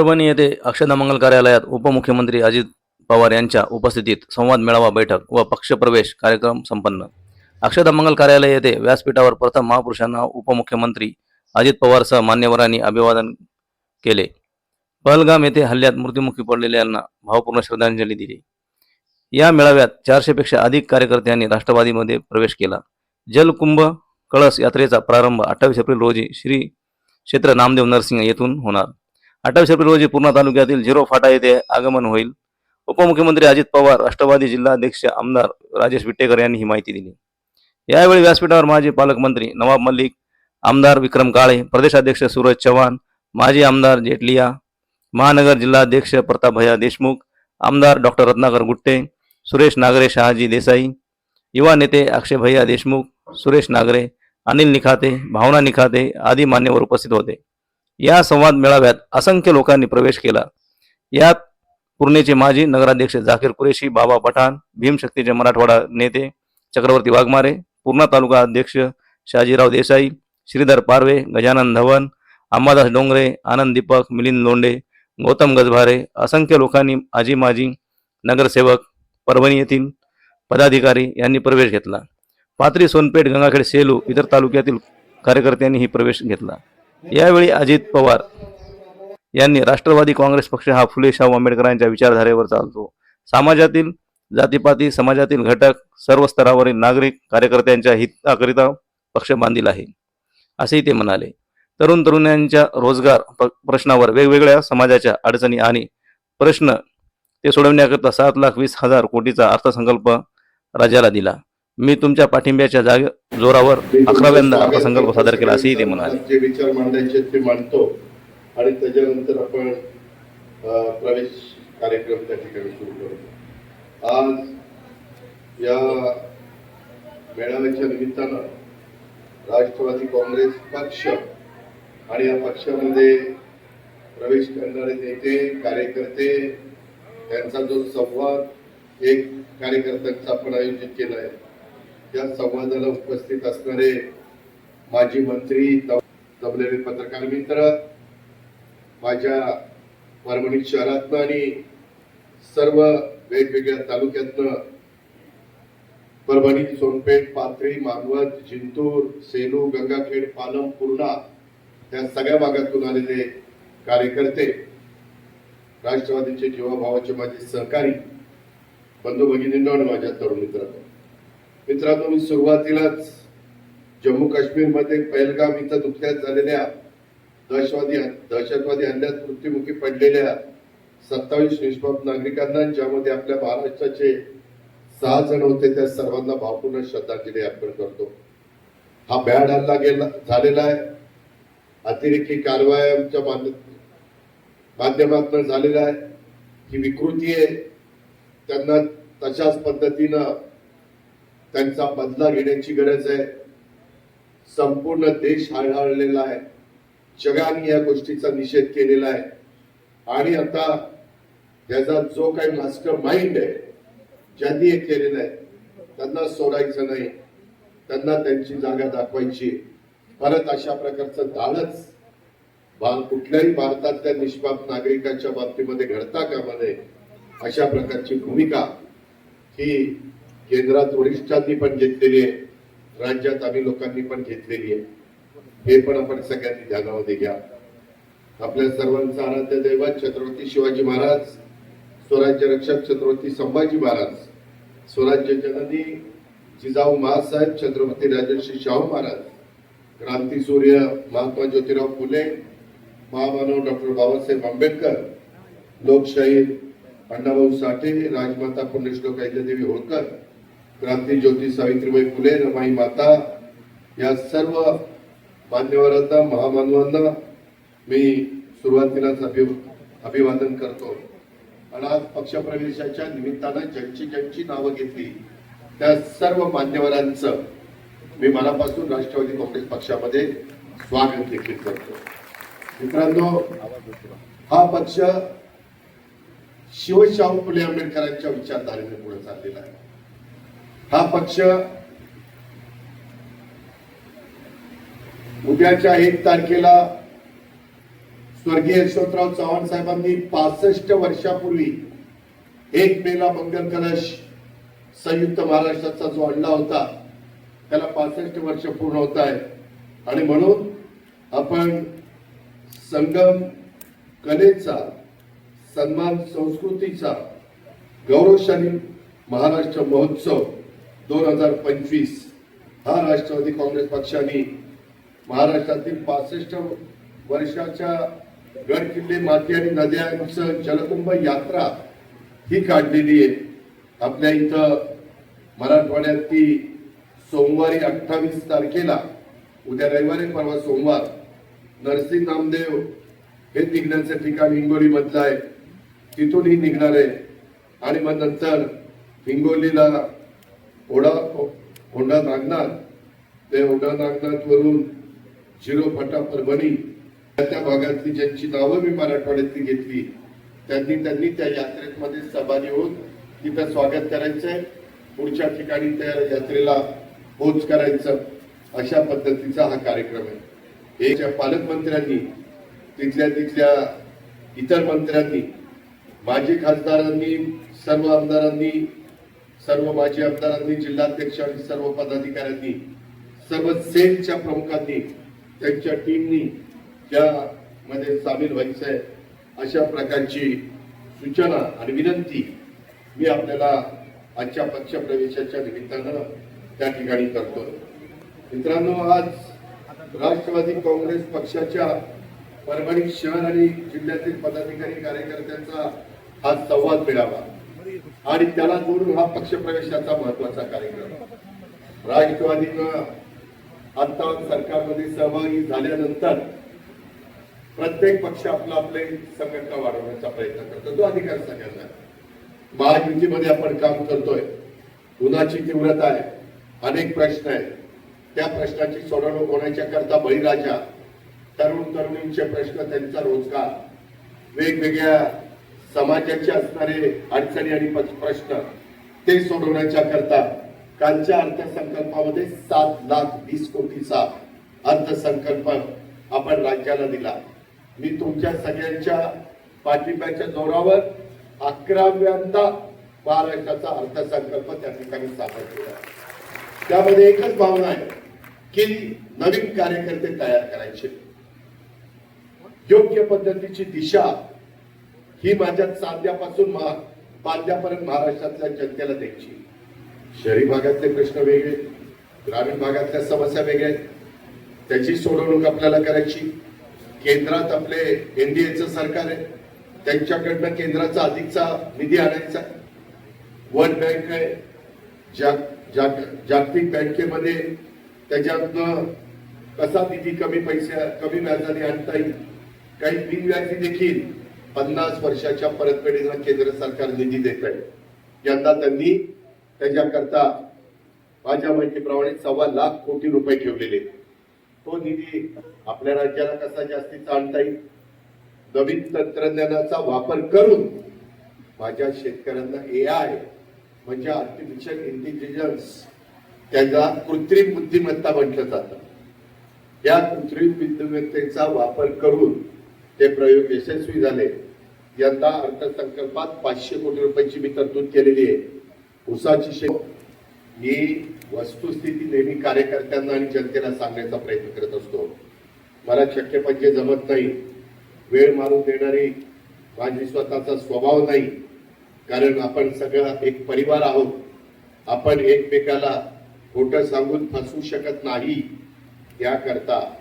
परभणी येथे अक्षदामंगल कार्यालयात उपमुख्यमंत्री अजित पवार यांच्या उपस्थितीत संवाद मेळावा बैठक व पक्षप्रवेश कार्यक्रम संपन्न. अक्षदा मंगल कार्यालय येथे व्यासपीठावर प्रथम महापुरुषांना उपमुख्यमंत्री अजित पवारसह मान्यवरांनी अभिवादन केले. पहलगाम येथे हल्ल्यात मृत्युमुखी पडलेल्यांना भावपूर्ण श्रद्धांजली दिली. या मेळाव्यात चारशेपेक्षा अधिक कार्यकर्त्यांनी राष्ट्रवादीमध्ये प्रवेश केला. जलकुंभ कळस यात्रेचा प्रारंभ अठ्ठावीस एप्रिल रोजी श्री क्षेत्र नामदेव नरसिंह येथून होणार. अठ्ठावीस एप्रिल रोजी पूर्णा तालुक्यातील झिरो फाटा येथे आगमन होईल. उपमुख्यमंत्री अजित पवार राष्ट्रवादी जिल्हाध्यक्ष आमदार राजेश विट्टेकर यांनी ही माहिती दिली. यावेळी व्यासपीठावर माजी पालकमंत्री नवाब मल्लिक आमदार विक्रम काळे प्रदेशाध्यक्ष सूरज चव्हाण माजी आमदार जेटलिया महानगर जिल्हाध्यक्ष प्रतापभैया देशमुख आमदार डॉक्टर रत्नाकर गुट्टे सुरेश नागरे शहाजी देसाई युवा नेते अक्षयभैया देशमुख सुरेश नागरे अनिल निखाते भावना निखाते आदी मान्यवर उपस्थित होते. या संवाद मेळाव्यात असंख्य लोकांनी प्रवेश केला. यात पूर्णेचे माजी नगराध्यक्ष झाकीर कुरेशी बाबा पठाण भीमशक्तीचे मराठवाडा नेते चक्रवर्ती वाघमारे पूर्णा तालुका अध्यक्ष शाजीराव देसाई श्रीधर पारवे गजानन धवन अंबादास डोंगरे आनंद दीपक मिलिंद लोंडे गौतम गजभारे असंख्य लोकांनी आजी माजी नगरसेवक परभणी येथील पदाधिकारी यांनी प्रवेश घेतला. पात्री सोनपेठ गंगाखेड सेलू इतर तालुक्यातील कार्यकर्त्यांनीही प्रवेश घेतला. यावेळी अजित पवार यांनी राष्ट्रवादी काँग्रेस पक्ष हा फुले शाहू आंबेडकरांच्या विचारधारेवर चालतो. समाजातील जातीपाती समाजातील घटक सर्व स्तरावरील नागरिक कार्यकर्त्यांच्या हिताकरिता पक्ष बांधील आहे. असेही ते म्हणाले. तरुण तरुणांच्या रोजगार प्रश्नावर वेगवेगळ्या समाजाच्या अडचणी आणि प्रश्न ते सोडवण्याकरता सात लाख वीस हजार कोटीचा अर्थसंकल्प राज्याला दिला. मी तुमच्या पाठिंब्याच्या जागे जोरावर अकराव्यांदा अर्थसंकल्प सादर केला असेही ते म्हणाले. जे विचार मांडायचे ते मांडतो आणि त्याच्यानंतर आपण प्रवेश कार्यक्रम त्या ठिकाणी सुरू करू आज या मेळाव्याच्या निमित्तानं राष्ट्रवादी काँग्रेस पक्ष आणि या पक्षामध्ये प्रवेश करणारे नेते कार्यकर्ते यांचा जो संवाद एक कार्यकर्त्यांचा आपण आयोजित केला आहे. या संवादाला उपस्थित असणारे माजी मंत्री दबलेले पत्रकार मित्र माझ्या परभणी शहरातनं आणि सर्व वेगवेगळ्या तालुक्यातनं परभणी सोनपेठ पाथरी मानवत जिंतूर सेलू गंगाखेड पालम पूर्णा या सगळ्या भागातून आलेले कार्यकर्ते राष्ट्रवादीचे जीवाभावाचे माझे सहकारी बंधू भगिनींनो आणि माझ्या तरुण मित्रांनो. मित्रांनो मी सुरुवातीलाच जम्मू काश्मीरमध्ये पहलगाम इथं नुकत्याच झालेल्या दहशतवादी दहशतवादी हल्ल्यात मृत्युमुखी पडलेल्या सत्तावीस निष्पाप नागरिकांना ज्यामध्ये आपल्या महाराष्ट्राचे सहा जण होते त्या सर्वांना भावपूर्ण श्रद्धांजली अर्पण करतो. हा बॅड हल्ला गेला झालेला आहे. अतिरेकी कारवाया आमच्या माध्यमातून झालेला आहे. ही विकृती आहे. त्यांना तशाच पद्धतीनं त्यांचा बदला घेण्याची गरज आहे. संपूर्ण देश हळहळलेला आहे. जगाने या गोष्टीचा निषेध केलेला आहे. आणि आता त्याचा जो काही मास्टर माइंड आहे ज्यांनी हे केलेलं आहे त्यांना सोडायचं नाही. त्यांना त्यांची जागा दाखवायची परत अशा प्रकारचं दाळच कुठल्याही भारतातल्या निष्पाप नागरिकांच्या बाबतीमध्ये घडता कामा नये. अशा प्रकारची भूमिका ही केंद्रात वरिष्ठांनी पण घेतलेली आहे. राज्यात आम्ही लोकांनी पण घेतलेली आहे. हे पण आपण सगळ्यांनी ध्यानामध्ये घ्या. आपल्या सर्वांचा आराध्य दैवत छत्रपती शिवाजी महाराज स्वराज्य रक्षक छत्रपती संभाजी महाराज स्वराज्य जननी जिजाऊ महासाहेब छत्रपती राजर्षी शाहू महाराज क्रांती सूर्य महात्मा ज्योतिराव फुले महामानव डॉक्टर बाबासाहेब आंबेडकर लोकशाहीर अण्णाभाऊ साठे राजमाता पुण्यश्लोक अहिल्यादेवी होळकर क्रांती ज्योती सावित्रीबाई फुले रमाई माता या सर्व मान्यवरांना महामानवांना मी सुरुवातीलाच अभि अभिवादन करतो. आणि आज पक्षप्रवेशाच्या निमित्तानं ज्यांची ज्यांची नावं घेतली त्या सर्व मान्यवरांचं मी मनापासून राष्ट्रवादी काँग्रेस पक्षामध्ये स्वागत देखील करतो. मित्रांनो हा पक्ष शिवशाहू फुले आंबेडकरांच्या विचारधारेने पुढे चाललेला आहे. हा पक्ष उद्याच्या एक तारखेला स्वर्गीय यशवंतराव चव्हाण साहेबांनी पासष्ट वर्षापूर्वी एक मेला मंगल कलश संयुक्त महाराष्ट्राचा जो आणला होता त्याला पासष्ट वर्ष पूर्ण होत आहे. आणि म्हणून आपण संगम कलेचा सन्मान संस्कृतीचा गौरवशाली महाराष्ट्र महोत्सव दोन हजार पंचवीस हा राष्ट्रवादी काँग्रेस पक्षाने महाराष्ट्रातील पासष्ट वर्षाच्या गड किल्ले माती आणि नद्यांचं जलकुंभ यात्रा ही काढलेली आहे. आपल्या इथं मराठवाड्यात ती सोमवारी अठ्ठावीस तारखेला उद्या रविवारी परवा सोमवार नरसिंह नामदेव हे निघण्याचं ठिकाण हिंगोलीमधलं आहे. तिथून ही निघणार आहे. आणि मग नंतर हिंगोलीला ओढा होंडा नागनाथ ते ओढा नागनाथ वरून झिरो फाटा परभणी त्या त्या भागातली ज्यांची नावं मी मराठवाड्यातली घेतली त्यांनी त्यांनी त्या यात्रेमध्ये सहभागी होऊन तिथं स्वागत करायचंय. पुढच्या ठिकाणी त्या यात्रेला पोच करायचं अशा पद्धतीचा हा कार्यक्रम आहे. हे पालकमंत्र्यांनी तिथल्या तिथल्या इतर मंत्र्यांनी माजी खासदारांनी सर्व आमदारांनी सर्व माजी आमदारांनी जिल्हाध्यक्ष आणि सर्व पदाधिकाऱ्यांनी सर्व सेलच्या प्रमुखांनी त्यांच्या टीमनी ज्यामध्ये सामील व्हायचं आहे अशा प्रकारची सूचना आणि विनंती मी आपल्याला आजच्या पक्षप्रवेशाच्या निमित्तानं त्या ठिकाणी करतो. मित्रांनो आज राष्ट्रवादी काँग्रेस पक्षाच्या परभणी शहर आणि जिल्ह्यातील पदाधिकारी कार्यकर्त्यांचा हा संवाद मिळावा. आणि त्याला जोडून हा पक्षप्रवेशाचा महत्त्वाचा कार्यक्रम. राष्ट्रवादीनं आता सरकारमध्ये सहभागी झाल्यानंतर प्रत्येक पक्ष आपला आपले संघटना वाढवण्याचा प्रयत्न करतो. तो अधिकार सगळ्यांना महायुतीमध्ये आपण काम करतोय. उन्हाची तीव्रता आहे. अनेक प्रश्न आहेत. त्या प्रश्नाची सोडवणूक होण्याच्या करता बळीराजा तरुण तरुणींचे प्रश्न त्यांचा रोजगार वेगवेगळ्या समाजाचे असणारे अडचणी आणि प्रश्न ते सोडवण्याच्या करता कालच्या अर्थसंकल्पामध्ये सात लाख वीस कोटीचा अर्थसंकल्प आपण राज्याला दिला. मी तुमच्या सगळ्यांच्या पाठिंब्याच्या जोरावर अकराव्यांदा महाराष्ट्राचा अर्थसंकल्प त्या ठिकाणी सादर केला. त्यामध्ये एकच भावना आहे की नवीन कार्यकर्ते तयार करायचे. योग्य पद्धतीची दिशा ही माझ्या चांद्यापासून मा- पांद्यापर्यंत महाराष्ट्रातल्या जनतेला द्यायची. शहरी भागातले प्रश्न वेगळे ग्रामीण भागातल्या समस्या वेगळ्या आहेत. त्याची सोडवणूक आपल्याला करायची. केंद्रात आपले एनडीएचं सरकार आहे. त्यांच्याकडनं केंद्राचा अधिकचा निधी आणायचा. वर्ल्ड बँक आहे. जाग जाग जागतिक बँकेमध्ये त्याच्यातनं कसा निधी कमी पैसे कमी व्याजाने आणता येईल? काही बिनव्याजी देखील पन्नास वर्षाच्या परतफेडीला केंद्र सरकार निधी देत आहे यंदा त्यांनी त्याच्याकरता माझ्या माहितीप्रमाणे सव्वा लाख कोटी रुपये ठेवलेले तो निधी आपल्या राज्याला कसा जास्तीचा आणता येईल? नवीन तंत्रज्ञानाचा वापर करून माझ्या शेतकऱ्यांना ए आय म्हणजे आर्टिफिशियल इंटेलिजन्स त्याला कृत्रिम बुद्धिमत्ता म्हटलं जातं. या कृत्रिम बुद्धिमत्तेचा वापर करून ते प्रयोग यशस्वी झाले. यंदा अर्थसंकल्पात पाचशे कोटी रुपयांची मी तरतूद केलेली आहे. उसाची शेती मी वस्तुस्थिती नेहमी कार्यकर्त्यांना आणि जनतेला सांगण्याचा प्रयत्न करत असतो. मला शक्य म्हणजे जमत नाही. वेळ मारून देणारी माझी स्वतःचा स्वभाव नाही. कारण आपण सगळा एक परिवार आहोत. आपण एकमेकाला खोटं सांगून फसवू शकत नाही. याकरता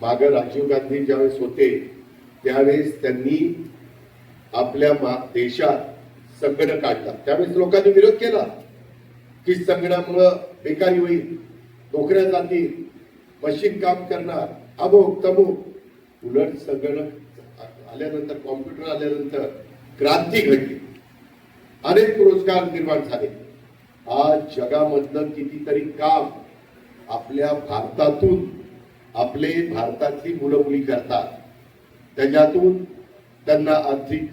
मागं राजीव गांधी ज्यावेळेस होते त्यावेळेस त्यांनी आपल्या देशात संगणक काढला त्यावेळेस लोकांनी विरोध केला की संगणामुळं बेकारी होईल नोकऱ्या जातील मशीन काम करणार अमुक तमुक. उलट संगणक आल्यानंतर कॉम्प्युटर आल्यानंतर क्रांती घडली. अनेक रोजगार निर्माण झाले. आज जगामधलं कितीतरी काम आपल्या भारतातून आपले भारतातली मुलं मुली करतात. त्याच्यातून त्यांना आर्थिक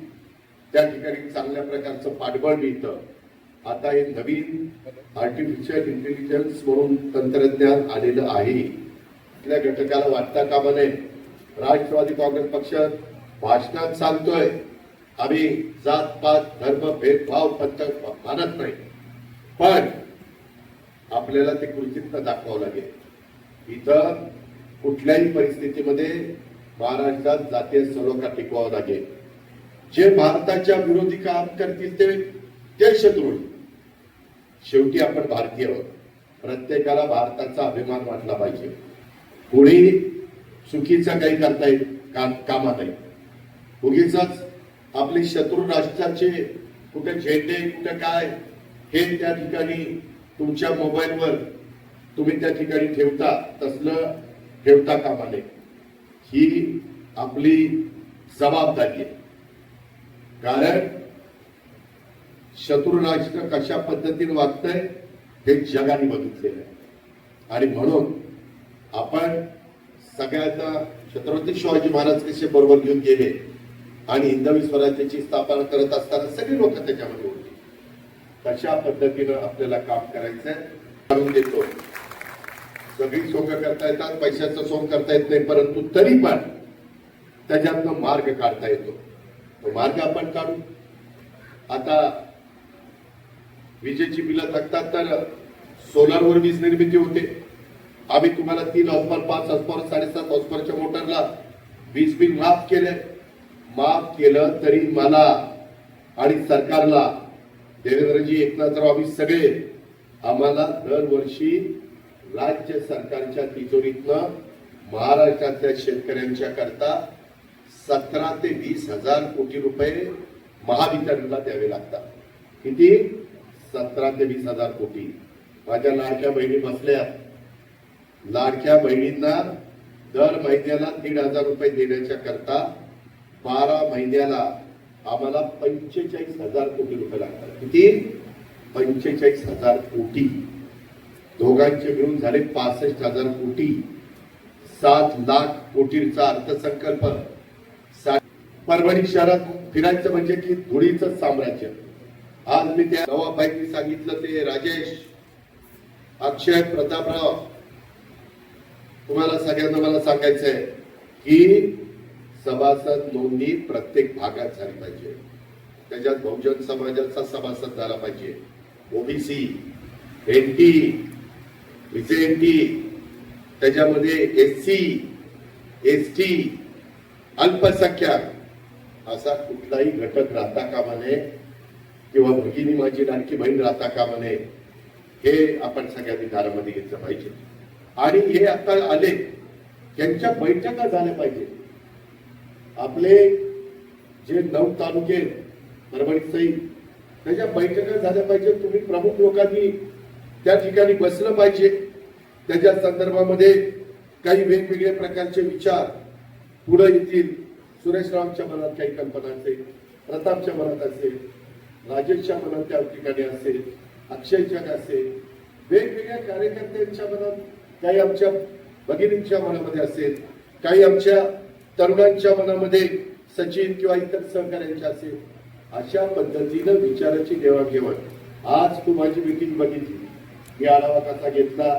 त्या ठिकाणी चांगल्या प्रकारचं पाठबळ मिळतं. आता हे नवीन आर्टिफिशियल इंटेलिजन्स म्हणून तंत्रज्ञान आलेलं आहे. आपल्या घटकाला वाटता कामा नये राष्ट्रवादी काँग्रेस पक्ष भाषणात सांगतोय आम्ही जात पात धर्म भेदभाव पंथ मानत नाही. पण आपल्याला ते कृतीतनं दाखवावं लागेल. इथं कुठल्याही परिस्थितीमध्ये महाराष्ट्रात जातीय सलोखा टिकवावा लागेल. जे भारताच्या विरोधी काम करतील ते ते शत्रू शेवटी आपण भारतीय आहोत. प्रत्येकाला भारताचा अभिमान वाटला पाहिजे. कोणी चुकीचं काही करता येईल काम कामा नाही उगीच आपले शत्रू राष्ट्राचे कुठे झेंडे कुठे काय हे त्या ठिकाणी तुमच्या मोबाईलवर तुम्ही त्या ठिकाणी ठेवता तसलं ठेवता कामा नये. ही आपली जबाबदारी आहे. कारण शत्रुराष्ट्र कशा पद्धतीने वागतंय हे जगाने बघितलेलं आहे. आणि म्हणून आपण सगळ्याचा छत्रपती शिवाजी महाराज कसे बरोबर घेऊन गेले आणि हिंदवी स्वराज्याची स्थापना करत असताना सगळी लोक त्याच्यामध्ये होती. तशा पद्धतीनं आपल्याला काम करायचंय करून देतो. सगळी सोंग करता येतात पैशाचं सोंग करता येत नाही परंतु तरी पण त्याच्यातनं मार्ग काढता येतो. मार्ग आपण काढू. आता विजेची बिलं थकतात तर सोलारवर वीज निर्मिती होते. आम्ही तुम्हाला तीन हॉस्पर पाच हॉस्पर साडेसात हॉस्परच्या मोटरला वीज बिल माफ केले माफ केलं तरी मला आणि सरकारला देवेंद्रजी एकनाथराव आम्ही सगळे आम्हाला दरवर्षी राज्य सरकारच्या तिजोरीतनं महाराष्ट्रातल्या शेतकऱ्यांच्या करता सतरा ते वीस हजार कोटी रुपये महावितरणला द्यावे लागतात. किती? सतरा ते वीस हजार कोटी. माझ्या लाडक्या बहिणी बसल्या. लाडक्या बहिणींना दर महिन्याला दीड हजार रुपये देण्याच्या करता बारा महिन्याला आम्हाला पंचेचाळीस हजार कोटी रुपये लागतात. किती? पंचेचाळीस हजार कोटी. दोघांचे मिळून झाले पासष्ट हजार कोटी. सात लाख कोटीचा अर्थसंकल्प. परभणी शहरात फिरायचं म्हणजे की धुळीचं साम्राज्य. आज मी त्या नवाबाईंनी सांगितलं ते राजेश अक्षय प्रतापराव. तुम्हाला सगळ्यांना मला सांगायचंय की सभासद नोंदणी प्रत्येक भागात झाली पाहिजे. त्याच्यात बहुजन समाजाचा सभासद झाला पाहिजे. ओबीसी एनटी टी त्याच्यामध्ये एस सी एस टी अल्पसंख्याक. असा कुठलाही घटक राहता कामा नये. किंवा भगिनी माझी लाडकी बहीण राहता कामा नये. हे आपण सगळ्यांनी दारामध्ये घेतलं पाहिजे. आणि हे आता आले त्यांच्या बैठका झाल्या पाहिजे. आपले जे नऊ तालुके परभणी सई त्याच्या बैठका झाल्या पाहिजे. तुम्ही प्रमुख लोकांनी त्या ठिकाणी बसलं पाहिजे. त्याच्या संदर्भामध्ये काही वेगवेगळ्या प्रकारचे विचार पुढे येतील. सुरेश रावच्या मनात काही कल्पना असेल प्रतापच्या मनात असेल राजेशच्या मनात त्या ठिकाणी असेल अक्षयच्या असेल वेगवेगळ्या कार्यकर्त्यांच्या मनात काही आमच्या भगिनींच्या मनामध्ये असेल काही आमच्या तरुणांच्या मनामध्ये सचिन किंवा इतर सहकार्यांच्या असेल अशा पद्धतीनं विचाराची देवाणघेवाण. आज तू माझी मिटिंग बघितली. मी आढावा कसा घेतला?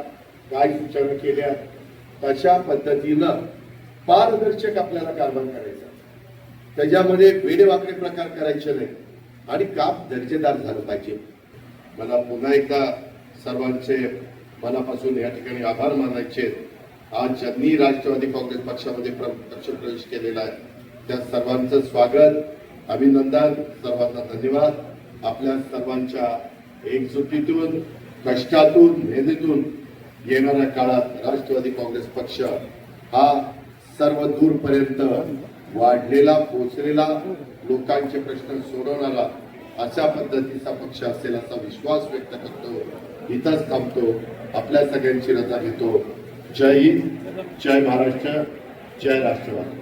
काय सूचना केल्या? तशा पद्धतीनं पारदर्शक आपल्याला कारभार करायचा. त्याच्यामध्ये वेडेवाकडे प्रकार करायचे नाही. आणि काम दर्जेदार झालं पाहिजे. मला पुन्हा एकदा सर्वांचे मनापासून या ठिकाणी आभार मानायचे. आज ज्यांनी राष्ट्रवादी काँग्रेस पक्षामध्ये प्र- पक्ष प्रवेश केलेला आहे त्या सर्वांचं स्वागत अभिनंदन सर्वांना धन्यवाद. आपल्या सर्वांच्या एकजुटीतून कष्टातून मेहनतीतून येणाऱ्या काळात राष्ट्रवादी काँग्रेस पक्ष हा सर्व दूरपर्यंत वाढलेला पोचलेला लोकांचे प्रश्न सोडवणारा अशा पद्धतीचा पक्ष असेल असा विश्वास व्यक्त करतो. इथंच थांबतो. आपल्या सगळ्यांची रजा घेतो. जय हिंद. जय महाराष्ट्र. जय राष्ट्रवादी.